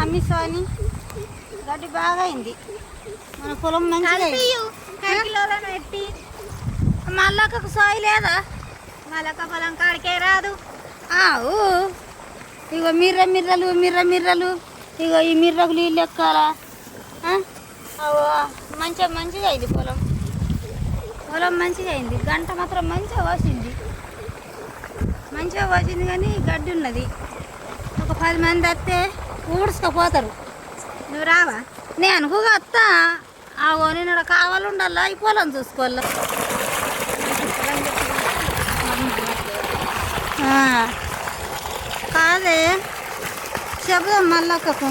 అమ్మి సోని గడ్డి బాగా అయింది మన పొలం మంచిగా అయింది. కిలోలను పెట్టి మళ్ళాక సోయి లేదా మళ్ళక పొలం కాడికే రాదు ఆవు ఇగో మిర్ర మిర్రలు మిర్ర మిర్రలు. ఇగో ఈ మిర్రకు నీళ్ళు ఎక్కాలా? మంచిగా మంచిగా అయింది పొలం. పొలం మంచిగా అయింది. గంట మాత్రం మంచిగా పోసింది మంచిగా పోసింది కానీ గడ్డి ఉన్నది. ఒక పది మంది వస్తే ఊడ్చుకపోతారు. నువ్వు రావా? నేను అనుకోగా వస్తా. ఆగో నేను కావాలి ఉండాలా ఈ పొలం చూసుకోవాలా ఆ, కాదే చెబుదాం మళ్ళీ అక్కకు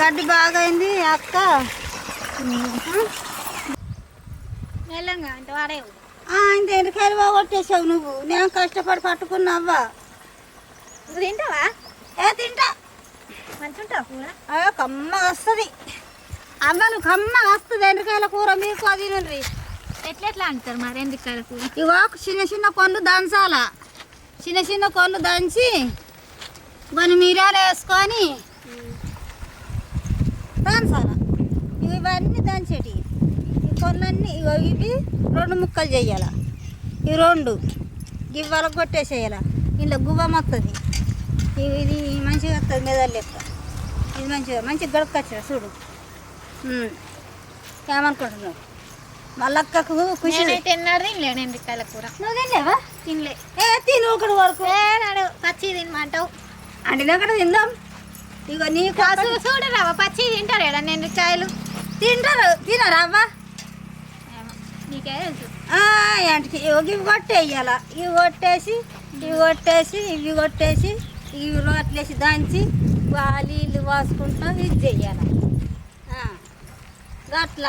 గడ్డి బాగా అయింది అక్క ఇంత ఎండకాయలు బాగొట్టేసావు నువ్వు? నేను కష్టపడి పట్టుకున్నావా నువ్వు తింటావా? ఏ తింటా. మంచి ఉంటావు కూర? అయ్యో కమ్మగా వస్తుంది. కమ్మగా వస్తుంది. ఎండకాయల కూర మీకు? అది నుండి ఎట్లా ఎట్లా అంటారు మరి? ఎందుకు కూర? ఇగో చిన్న చిన్న కొన్ను దంచాల. చిన్న చిన్న కొన్ను దంచి కొన్ని మిరియాలు వేసుకొని దంచాల. ఇవి ఇవన్నీ దంచేటి. ఈ కొన్నన్నీ ఇవి రెండు ముక్కలు చేయాల. ఇవి రెండు ఇవి కొట్టేసేయాల. ఇంట్లో గువ్వం వస్తుంది ఇది మంచిగా వస్తుంది మెదలు లెక్క. ఇది మంచిగా మంచిగా గడుపుకొచ్చా చూడు. ఏమనుకుంటున్నావు? మళ్ళక్కకు ఖుషి. నేనైతే ఎన్నాడు తినలేను ఎందుకాయల కూర. నువ్వు తిన్నావా తినలే. ఏ తిను ఒకటి వరకు. నాడు పచ్చి తినమంటావు. అంటే అక్కడ తిందాం. ఇగో నీ కాసు కోసం చూడు రావా పచ్చి తింటారు ఎడ నేను కాయలు? తింటారు. తినరా అవ్వా నీకే తెలుసు. ఇవి కొట్టేయాల ఇవి కొట్టేసి ఇవి కొట్టేసి ఇవి కొట్టేసి ఇవి రోట్లేసి దంచి నీళ్ళు పోసుకుంటా ఇది చెయ్యాలి. గట్ల.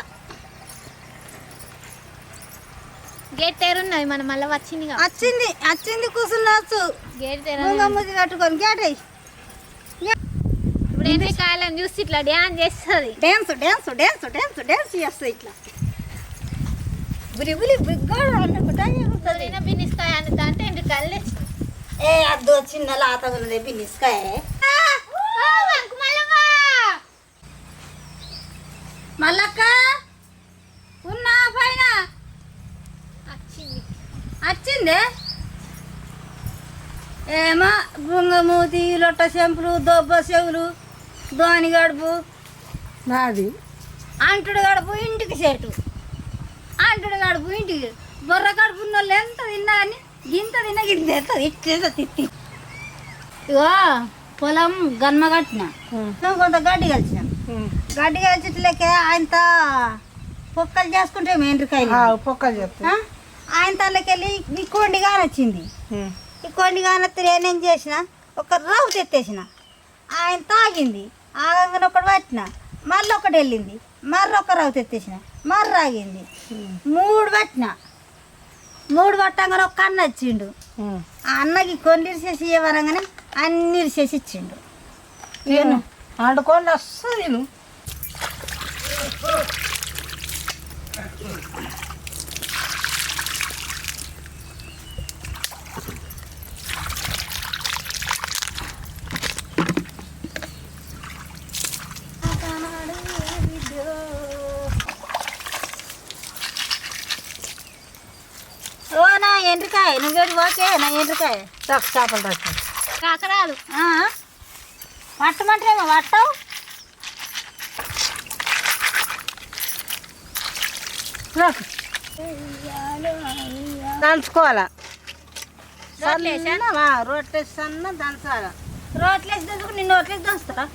గేట్ తెరున్నది మనం మళ్ళీ వచ్చింది వచ్చింది వచ్చింది కూర్చున్నచ్చు గేట్ తెర ముద్దు పెట్టుకొని గేటేయి ఇప్పుడు కాయలను చూసి ఇట్లా డ్యాన్స్ చేస్తుంది. Dance dance dance dance dance చేస్తాయి ఇట్లా. బులి బులి బిగ్గోడు అనుకుంటా అని అంటే ఎందుకు కళ్ళు ఏ అద్దు చిన్న లాత ఉన్నది బిన్నిస్కాయ మల్లక్క ఉన్నా పైన వచ్చింది వచ్చిందే ఏమో బుంగమూతి లొట్ట చెంపులు దొబ్బ చెవులు దోని గడుపు. నాది. అంటుడు గడుపు ఇంటికి చేటు. అంటుడు గడుపు ఇంటికి. బొర్ర గడుపు ఉన్న వాళ్ళు ఎంత తిన్నా అని గింత తిన్న గింత ఎత్తది ఇట్లా తిత్తి ఇగో పొలం గన్మ కట్టిన. కొంత గడ్డి కలిసిన. గడ్డి కలిసిట్లక ఆయనతో పొక్కలు చేసుకుంటే మేండ్రికాయలు పొక్కలు చెప్తా ఆ? ఆయన తల్లకెళ్ళి ఈ కొండి కానొచ్చింది ఈ కొండి కానొత్తే నేనేం చేసిన? ఒక రావు తెత్తేసిన. ఆయన తాగింది. ఆగంగానే ఒకటి పట్టిన. మళ్ళీ ఒకటి వెళ్ళింది. మర్ర ఒక రావు తెత్తేసిన. మర్ర ఆగింది. మూడు పట్టిన. మూడు పట్టంగానే ఒక అన్న వచ్చిండు. ఆ అన్నకి కొన్ని ఇరిసేసి ఇవ్వరంగానే అన్ని ఇరిసేసి ఇచ్చిండు. నేను ఆడుకోండి వస్తుంది నేను ఓ నా నువ్వేడు ఓకే నా ఎండ్రికాయ. రక్త చేపలు రక్త కాకరాలు. ఆ? పట్టమంటేమో పట్టవు? దంచుకోవాలా? రోట్లేసా? సన్న దంచాల? రోట్లేసి దంచుకు నిన్ను రోట్లేసి దంచుతారా?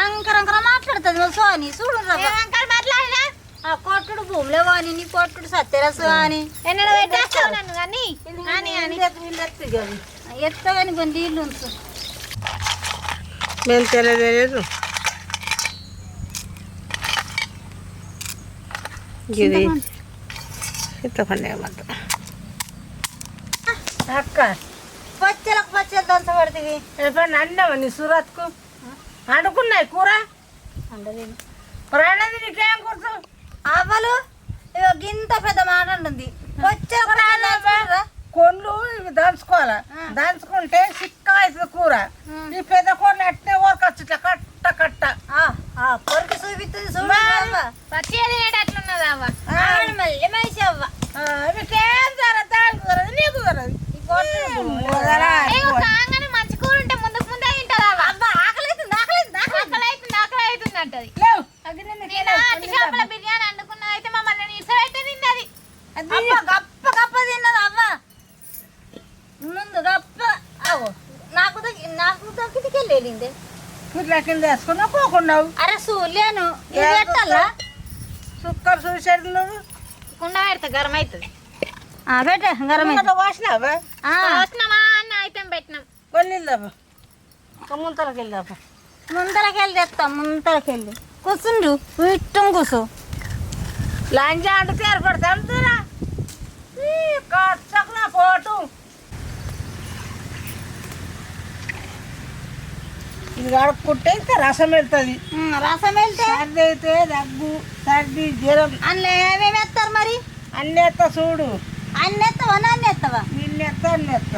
అంకర అంకర మాట్లాడుతుంది సోని చూడు రా. ఆ కొట్టుడు భూమిలో వాని నీ కొట్టుడు సత్యరసు అని ఎన్నడూ పెట్టేస్తావు నన్ను కానీ? అని అని ఎత్తగాని కొన్ని నీళ్ళు ఉంచు. మేము తెలియలేదు ఇది చింతపండు ఏమంట అక్క పచ్చలకు పచ్చలు దంచబడుతుంది ఎప్పుడన్నా అన్నావా నీ సూరత్కు? అనుకున్నాయి కూర? అండలేదు. ప్రాణది నీకేం కూర్చో? అవ్వలు గింత పెద్ద మాట ఉంటుంది దంచుకుంటారా? కొన్లు ఇవి దంచుకోవాలి? దంచుకుంటే చిక్క అవుతుంది కూర. ఈ పెద్ద కూరలు అట్నే ఊరకొచ్చు ఇట్లా కట్ట కట్ట. ఆ, ఆ, కొరికి చూపిస్తుంది మళ్ళీ మనిషి అవ్వ? మీకేం జరగదు నీకు కాగానే మంచి కూర ఉంటే ముందుకు ముందే తింటారు ఆకలైతుంది ఆకలి అవుతుంది ఆకలి అవుతుంది అంటది. లేవు. నేను అట్టి చేపల బిర్యానీ గప్ప గప్ప తిన్నది అవ్వ ముందు గప్ప నాకు నాకు దక్కిటికి వెళ్ళింది. ఇట్లా కింద వేసుకున్నా పోకున్నావు. అరే చూలేను పెట్టాలా? సుక్కలు చూసేది నువ్వు. కుండ పెడితే గరం అవుతుంది. పెట్టే గరం వాసినావా? వచ్చినామా అన్న అయితే పెట్టినాం. వెళ్దామా ముంతలకు వెళ్దామా ముందరకెళ్ళి తెస్తాం ముందరకెళ్ళి కూర్చుండు ఇట్టం కూర్చో. లంజా అంటే ఏర్పడతాం దూరా కచ్చకు నా పోటు ఇది కడుక్కుంటే ఇంకా రసం వెళ్తుంది. రసం వెళ్తే? సర్ది అయితే దగ్గు సర్ది జ్వరం. అందులో ఏమేమి వేస్తారు మరి? అన్నీ ఎత్త చూడు. అన్ని ఎత్తావా నన్ను ఎత్తావా నిన్నెత్త అన్ని ఎత్త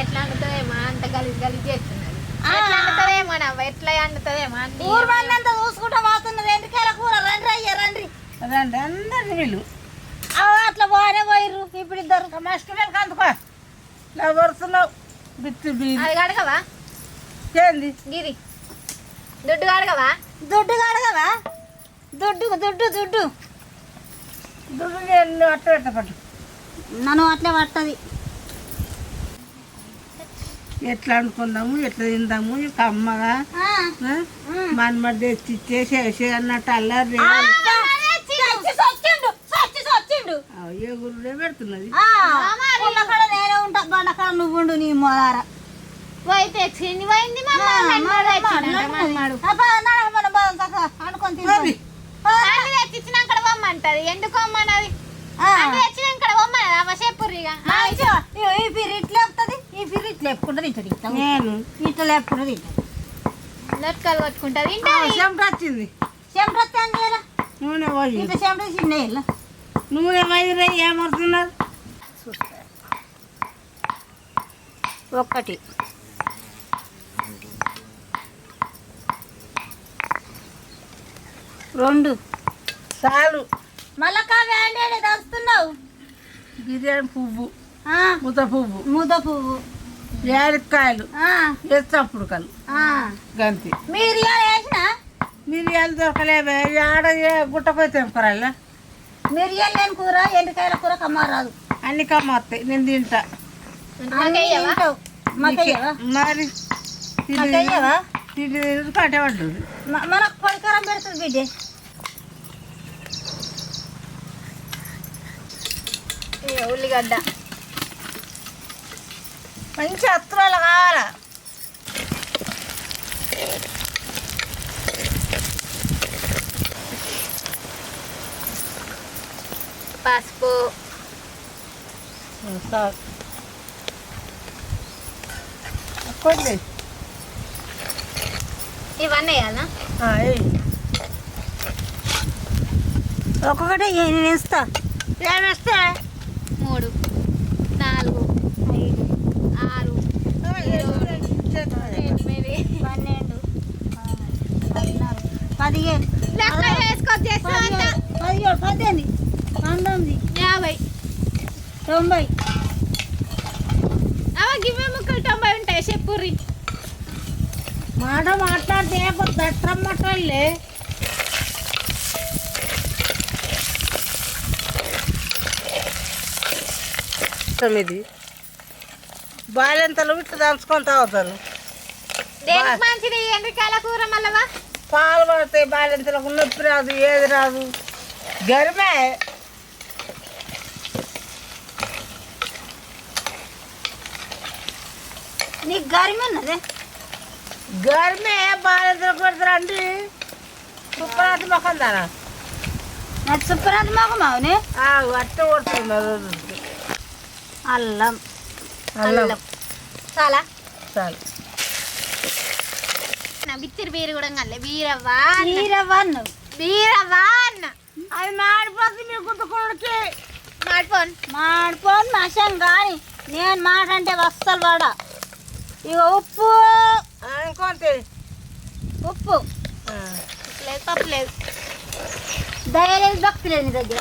ఎట్లా వండుతుందేమో అంత గలీజ్ గలీజ్ చేస్తున్నది ఆ. ఎట్లా వండుతుందేమో నవ్వ ఎట్లా వండుతుందేమో అన్ని ఊరు అంతా చూసుకుంటా పోతున్నది ఎంటికాయల కూర రండి అయ్యా రండి. రండి అందరిని వీళ్ళు అవ్వ, అట్లా పోనే పోయిర్రు ఇప్పుడు ఇద్దరు మస్కి వెళ్ళి అందుకో. వరుతున్నావు బిత్తి బీది. అది కడగవా? ఏంది? గిరి. దుడ్డు కడగవా? దుడ్డు కడగవా? దుడ్డు దుడ్డు దుడ్డు. దుడ్డు నేను అట్ట పెట్టపట్టు నన్ను అట్లే పట్టది. ఎట్లా అనుకుందాము ఎట్లా తిందాము ఇంకా అమ్మగా? మనమడి తెచ్చి ఇచ్చేసి వేసి అన్నట్టు అల్లరి ఏ గురుడే పెడుతున్నది. ఆ, పుల్లకాడ నేనే ఉంటా. బండకాడ నువ్వు ఉండు నీ మొదార పోయితే చిన్ని పోయింది అమ్మ. అనుకొని మరి. అన్ని తెచ్చిచ్చినాక పొమ్మంటది ఎందుకు పొమ్మన్నది అన్ని తెచ్చినాక పొమ్మన్నది అవ్వ చెప్పుర్రిగా ఈ పిరి ఇట్లా లేపుతుంది ఈ పిరి ఇట్లా లేపుకుంటుంది ఇట్లా ఇట్లా నేను. ఇట్లా లేపుకుంటుంది ఇట్లా లొట్కలు కొట్టుకుంటది. ఆ, ఇంటది చెమట వచ్చింది. చెమట పోయి. ఇట్లా చెమట చిన్న నూనె వైరే ఏమవుతున్నారు ఒక్కటి. రెండు. చాలు. మళ్ళా వేండి దంచుతున్నావు బిర్యానీ పువ్వు. ఆ, ముద్ద పువ్వు. ముద్ద పువ్వు. యాలక్కాయలు ఆ, వేస్తప్పుడు కలు ఆ. గంతి. మీరు వేసిన? మిరియాలు దొరకలేవే. ఆడ ఏ- గుట్టపోయి తెంపరాలా మీరు ఇవాళ లేని కూర ఎండుకాయల కూర కమ్మారాదు. అన్ని కమ్మస్తాయి నేను తింటా. అన్నీ తింటావు. మాకెయ్యవా? మరి మాకెయ్యవా? తిండి మ- మనకు పొడికారం పెడుతుంది బిడ్డ. ఉల్లిగడ్డ. మంచి అత్తురాలు కావాలా? పసుపు ఇవన్నీ వేయాలా ఒక్కొక్కటి నేను ఇస్తా ఏమేస్తే మూడు యాభై. తొంభై. అవ గివ్వే ముక్కలు తొంభై ఉంటాయి చెప్పుర్రి మాట మాట్లాడితే దట్టమ్మటలే తొమ్మిది. బాలెంతలు ఇట్లా దంచుకొని తాగుతాను. మంచిది ఎండ్రికాయల కూర మళ్ళవా? పాలు పడతాయి బాలెంతలకు నొప్పి రాదు ఏది రాదు. గరిమే నీకు గరిమి ఉన్నదే. గరిమే బాలెంతలకు పెడతారండి సుప్పరాతి మొక్కం దానా నాకు సుప్పరాంతి మొగమావునే అట్ట కొడుతున్నారు అల్లం. అల్లం. చాలా? చాలు. బిత్తిరి బీరు కూడా కల్లే బీరవ్వా అన్న. ఈరవ్వన్ను బీరవ్వా అన్న. అది మాడిపోతుంది మీ గుద్దుకోడికి స్మార్ట్ ఫోన్ మాడిపోను నశం కానీ నేను మాట అంటే వస్తలు వాడ. ఇక ఉప్పు. ఇంకొంతే ఉప్పు. లేదు పప్పు లేదు. దయలేదు భక్తి లేదు నీ దగ్గర.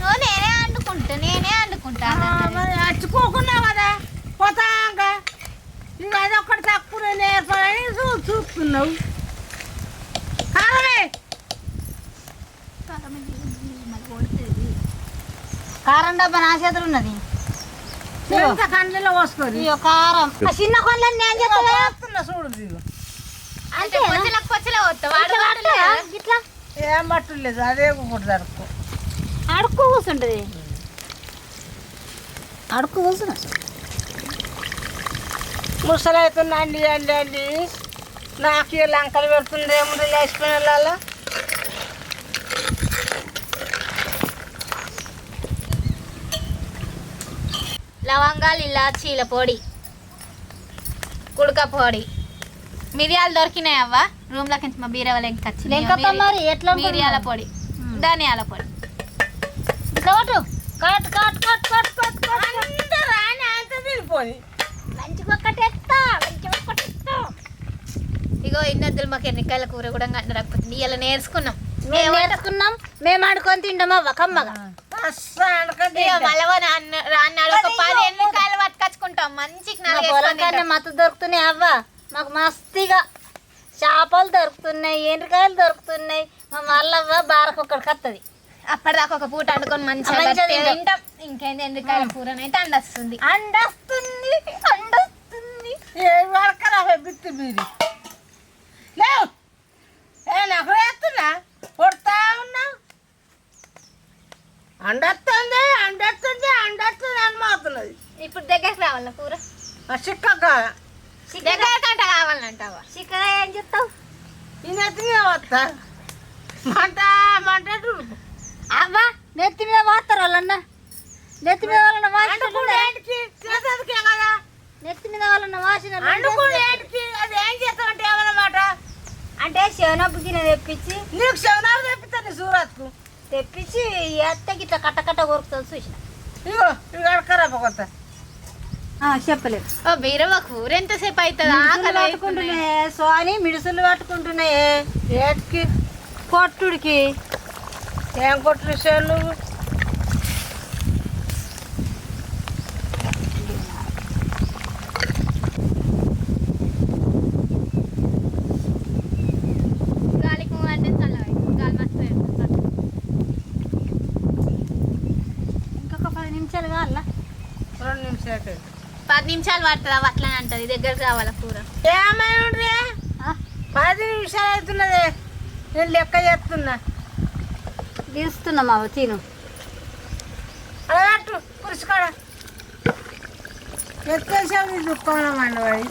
నువ్వు నేనే వండుకుంటా నేనే వండుకుంటా మరి అచ్చుకోకున్నావు కదా పోతాక. ఇక అది ఒక్కటి తక్కువ నేర్పని చూ చూస్తున్నావు. కాదనే కారం డబ్బా నా చేతులు ఉన్నది. కండ్లలో ఇగో కారం. చిన్న కొండలు నేను చెప్తా వస్తున్నా చూడు దిగు అంటే పొచ్చలకు పొచ్చలే వస్తా వాడు ఇట్లా? ఏం పట్టలేదు అదే ఒకటి జరుపు అడుక్కు కూర్చుంటది. అడుక్కు కూర్చున్నా. ముసలైతుంది అండి అండి అండి నాకు లంకలు పెడుతుంది ఏముంది లేచిపోయిన వాళ్ళ. లవంగాలు ఇలాచీల పొడి. కుడక పొడి. మిరియాలు దొరికినాయి అవ్వ. రూమ్లోకి మా బీరవల ఇంకా లెంకప్ప మరి ఎట్లా ఉంటుంది మిరియాల మరి? పొడి. ధనియాల పొడి. కట్ కట్ కట్ కట్ ఇగో ఇన్నద్దులు మాకు ఎన్నికాయల కూర కూడా రాకపోతుంది ఇలా నేర్చుకున్నాం. మేము నేర్చుకున్నాం మేము ఆడుకొని తింటామా వకమ్మగా పట్టుకొచ్చుకుంటాం? మంచికి మా నాలుగు పొలం వేసుకొని కన్నా తింటాం. మత్తు దొరుకుతున్నాయి అవ్వ. మాకు మస్తుగా చేపలు దొరుకుతున్నాయి ఎండ్రకాయలు దొరుకుతున్నాయి. మా మల్లవ్వ బారకు ఒక్కడికి వస్తుంది అప్పటిదాకా ఒక పూట వండుకొని మంచిగా తింటాం. ఇంకేంది ఎండికాయల కూర అయితే అండొస్తుంది. అండొస్తుంది అండొస్తుంది. ఏ వరకరా బిత్తి లేవు ఏ నాకు వేస్తున్నా కొడతా ఉన్నా అండొస్తుంది అండొస్తుంది అండొస్తుంది అని మారుతున్నది ఇప్పుడు దగ్గరికి రావాల కూర చిక్కగా. దగ్గర కంట కావాలంటావా? చిక్కగా ఏం చెప్తావు? మంట మంట అవ్వ నెత్తి మీద వాస్తారు వాళ్ళన్న. నెత్తి మీద వాళ్ళన్న వాసిన కదా? నెత్తి మీద వాళ్ళన్న వాసిన అది ఏం చేస్తామంటే ఏమన్నమాట? అంటే శవనప్పు గిన్నె తెప్పించి నీకు శవనాలు తెప్పిస్తాను సూరత్కు. తెప్పించి ఈ అత్తకి ఇట్లా కట్ట కట్ట కొరుకుతుంది చూసిన. ఇగో ఇవి అడకరా కొత్త. చెప్పలేదు. ఓ బీరవ కూర ఎంతసేపు అవుతుంది సోని మిడుసులు పట్టుకుంటున్నాయి. ఏటికి? కొట్టుడికి ఏం కొట్టు చేను గాలికి మూవ్ అంటే చల్లగా గాలి మస్తు పెడుతుంది. ఇంకొక పది నిమిషాలు కావాలా రెండు నిమిషాలు పది నిమిషాలు పడుతుంది? అవి అట్లనే అంటది. దగ్గరకు రావాల కూర? ఏమైనా పది నిమిషాలు అవుతున్నది. నేను లెక్క చేస్తున్నా. తీస్తున్నాం అవ తిను. అడగట్టు పురుషుకాడ ఎత్తేసావు దుఃఖం అండి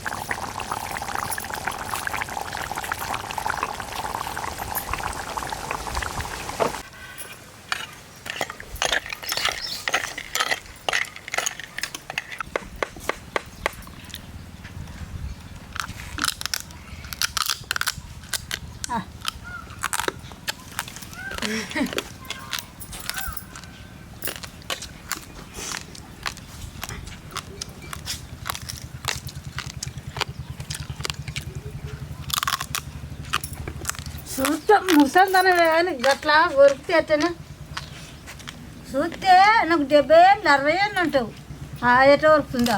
చూస్తాం ముసలితనం కానీ గట్లా కొరికితే ఎట్టనే చూస్తే నాకు డెబ్బై ఏళ్ళు అరవై ఏళ్ళు ఉంటావు ఆ ఎట్లా వరుకుతుందా?